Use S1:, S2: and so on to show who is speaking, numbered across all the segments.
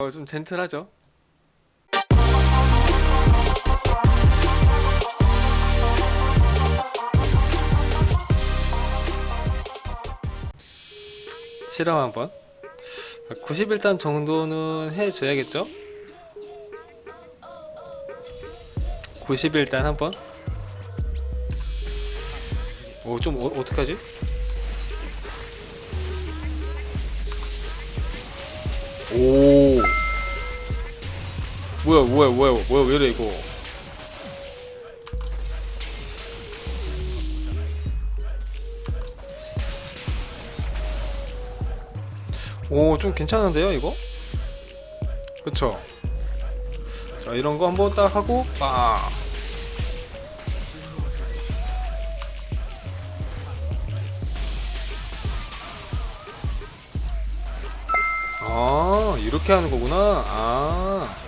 S1: 어, 좀 젠틀하죠? 실험 한번 91단 정도는 해줘야겠죠? 91단 한번 오좀 어, 어떡하지? 오 뭐야 뭐야 뭐야 뭐야 왜 이래 이거 오 좀 괜찮은데요 이거? 그쵸 자 이런 거 한번 딱 하고 빵 아, 이렇게 하는 거구나. 아.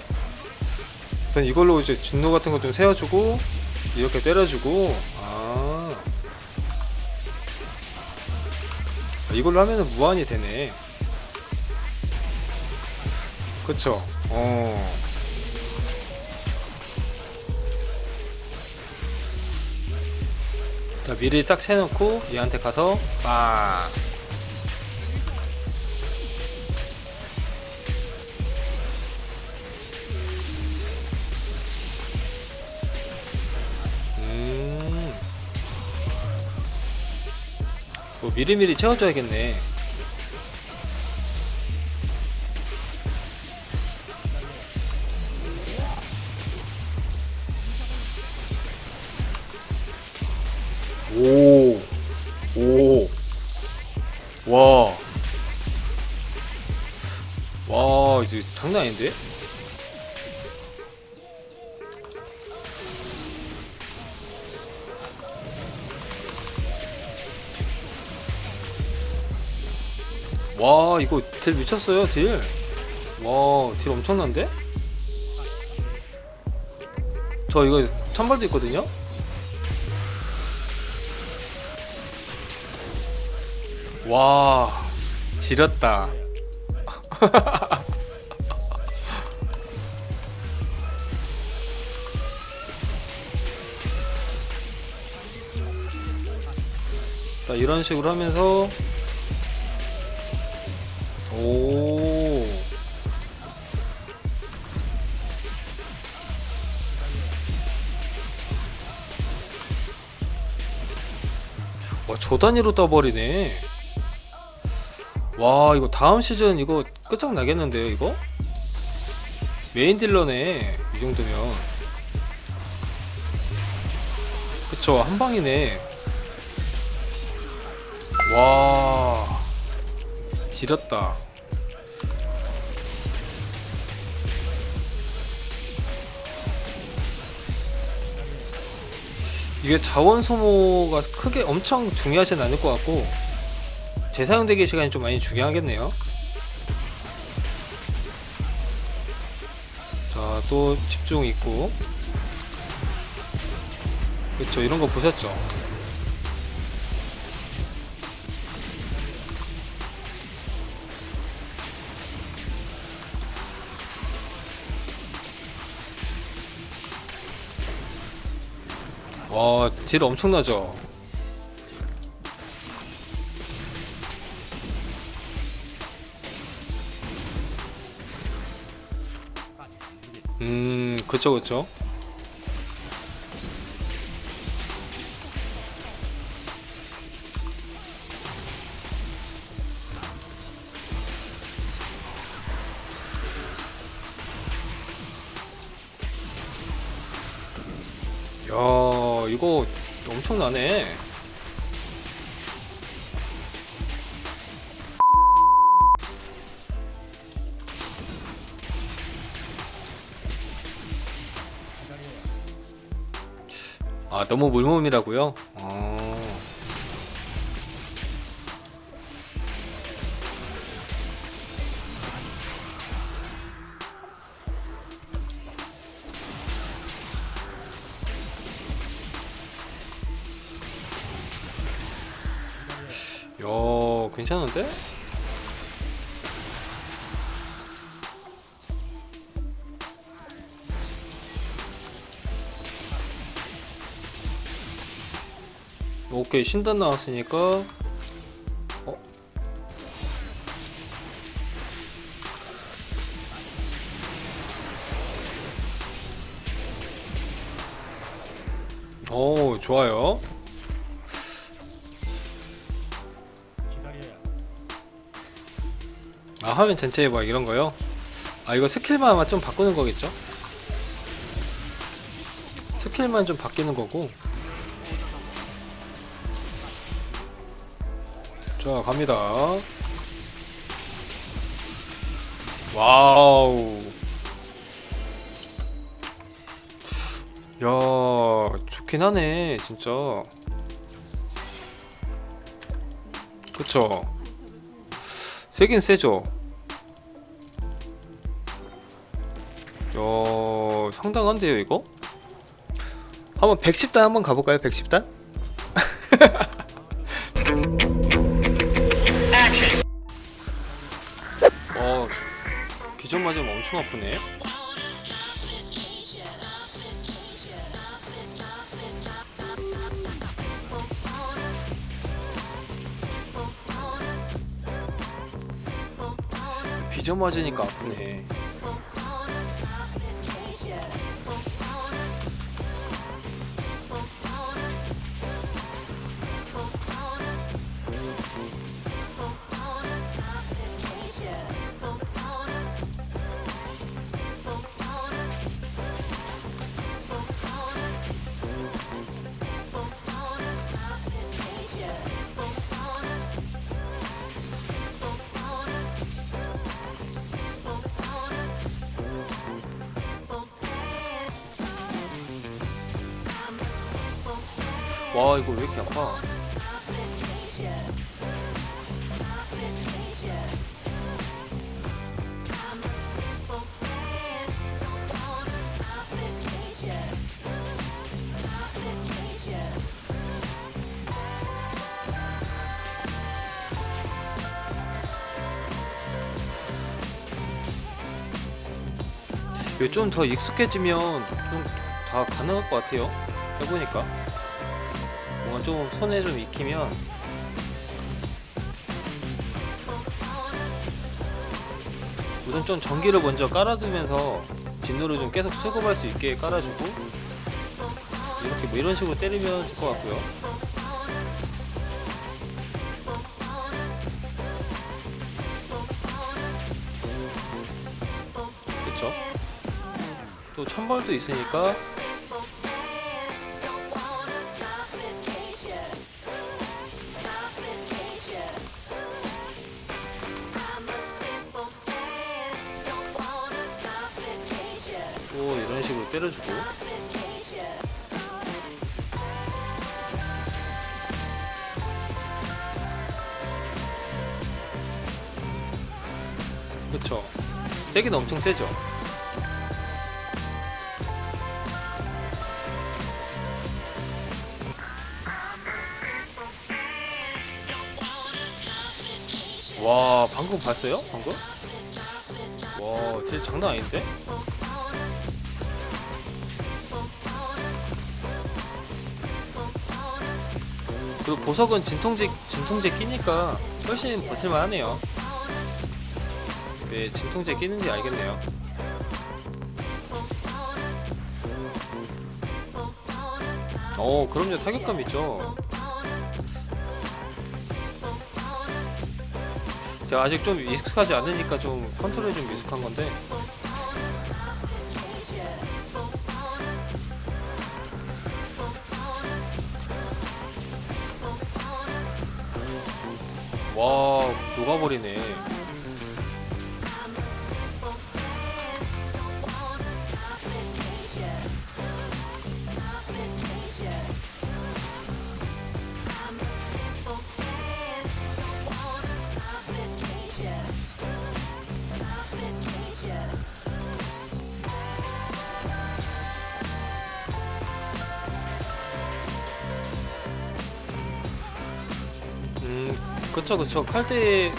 S1: 우선 이걸로 이제 진노 같은 거 좀 세워주고, 이렇게 때려주고, 아. 아, 이걸로 하면은 무한이 되네. 그쵸? 어. 자, 미리 딱 세놓고, 얘한테 가서, 빵. 미리미리 채워줘야겠네. 오, 오, 와, 와, 이제 장난 아닌데? 이거 딜 미쳤어요 딜 와 딜 엄청난데? 저 이거 천발도 있거든요? 와 지렸다 자 이런 식으로 하면서 오. 와, 저 단위로 떠버리네. 와, 이거 다음 시즌 이거 끝장나겠는데요, 이거? 메인 딜러네, 이 정도면. 그쵸, 한 방이네. 와. 지렸다. 이게 자원 소모가 크게 엄청 중요하진 않을 것 같고 재사용되기 시간이 좀 많이 중요하겠네요. 자, 또 집중 있고. 그쵸, 이런 거 보셨죠? 와, 딜 엄청나죠? 음, 그쵸, 그쵸. 아, 너무 물몸이라고요? 어. 야, 괜찮은데? 오케이 신단 나왔으니까 어? 오 좋아요 아 화면 전체에 막 이런 거요? 아 이거 스킬만 아마 좀 바꾸는 거겠죠? 스킬만 좀 바뀌는 거고 자 갑니다. 와우. 야 좋긴 하네 진짜. 그쵸? 세긴 세죠? 야 상당한데요 이거? 한번 110단 한번 가볼까요 110단? 기존 맞으면 엄청 아프네. 비전 맞으니까 아프네 와 이거 왜 이렇게 아파? 이거 좀더 익숙해지면 좀 다 가능할 것 같아요. 해보니까 뭔가 좀 손에 좀 익히면 우선 좀 전기를 먼저 깔아두면서 진노를 좀 계속 수급할 수 있게 깔아주고 이렇게 뭐 이런 식으로 때리면 될 것 같고요. 그쵸? 또 천벌도 있으니까 때려주고 그쵸 세기는 엄청 세죠 와 방금 봤어요? 방금? 와 진짜 장난 아닌데? 그 보석은 진통제 진통제 끼니까 훨씬 버틸만 하네요. 왜 진통제 끼는지 알겠네요. 어, 그럼요. 타격감 있죠. 제가 아직 좀 익숙하지 않으니까 좀 컨트롤이 좀 미숙한 건데. 와, 녹아버리네. 그쵸, 그쵸. 칼대,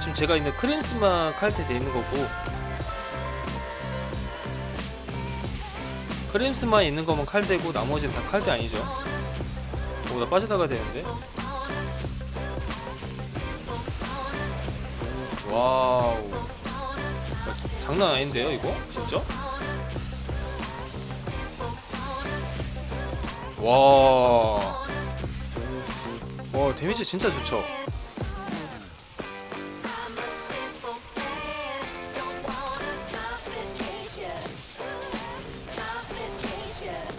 S1: 지금 제가 있는 크림스만 칼대 돼 있는 거고. 크림스만 있는 거면 칼대고, 나머지는 다 칼대 아니죠. 오 나 빠져나가야 되는데 와우 야, 장난 아닌데요 이거 진짜 와. 와 데미지 진짜 좋죠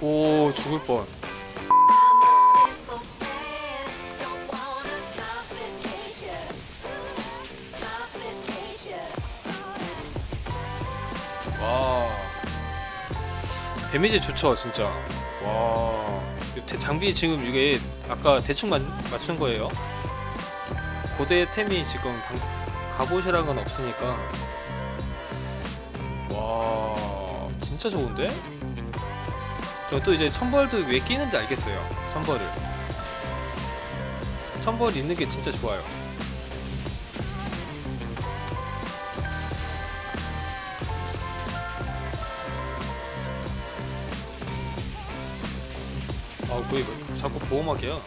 S1: 오 죽을 뻔 와. 데미지 좋죠, 진짜. 와. 장비 지금 이게 아까 대충 맞, 맞춘 거예요. 고대 템이 지금 방, 갑옷이란 건 없으니까. 와. 진짜 좋은데? 저또 이제 천벌도 왜 끼는지 알겠어요. 천벌을. 천벌 있는 게 진짜 좋아요. 아, 거의 뭐- 자꾸 보호막이야.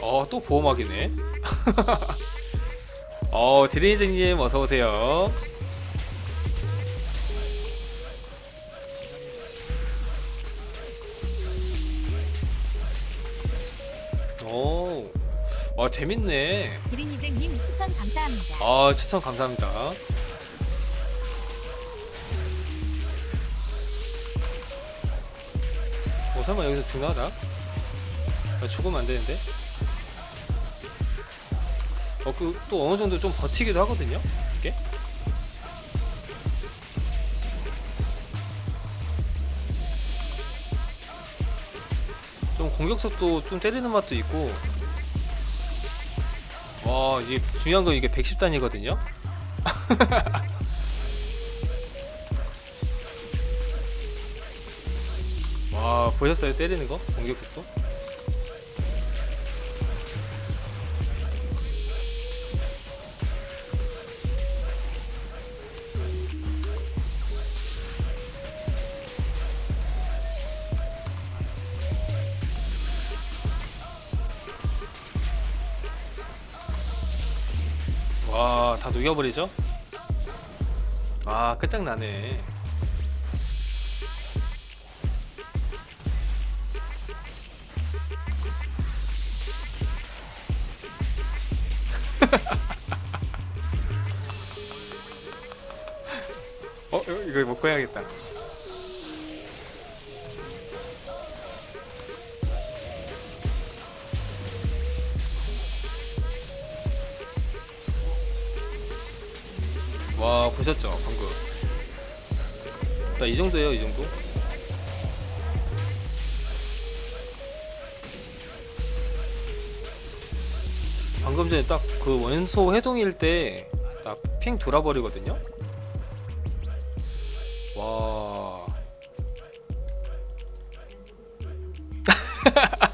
S1: 어, 또 보호막이네. 어, 드레이즈님 어서 오세요. 오, 와 재밌네.
S2: 기린이쟁님 추천 감사합니다.
S1: 아 추천 감사합니다. 어 설마 여기서 중하다? 나 죽으면 안 되는데? 어 그 또 어느 정도 좀 버티기도 하거든요. 이게? 좀 공격 속도 좀 때리는 맛도 있고. 와 이게 중요한 건 이게 110단이거든요. 와 보셨어요 때리는 거 공격 속도? 와 다 녹여버리죠? 아 끝장나네 어? 이거- 이거 먹고 해야겠다 와 보셨죠 방금? 나 이 정도예요 이 정도? 방금 전에 딱 그 원소 해동일 때 딱 핑 돌아버리거든요? 와.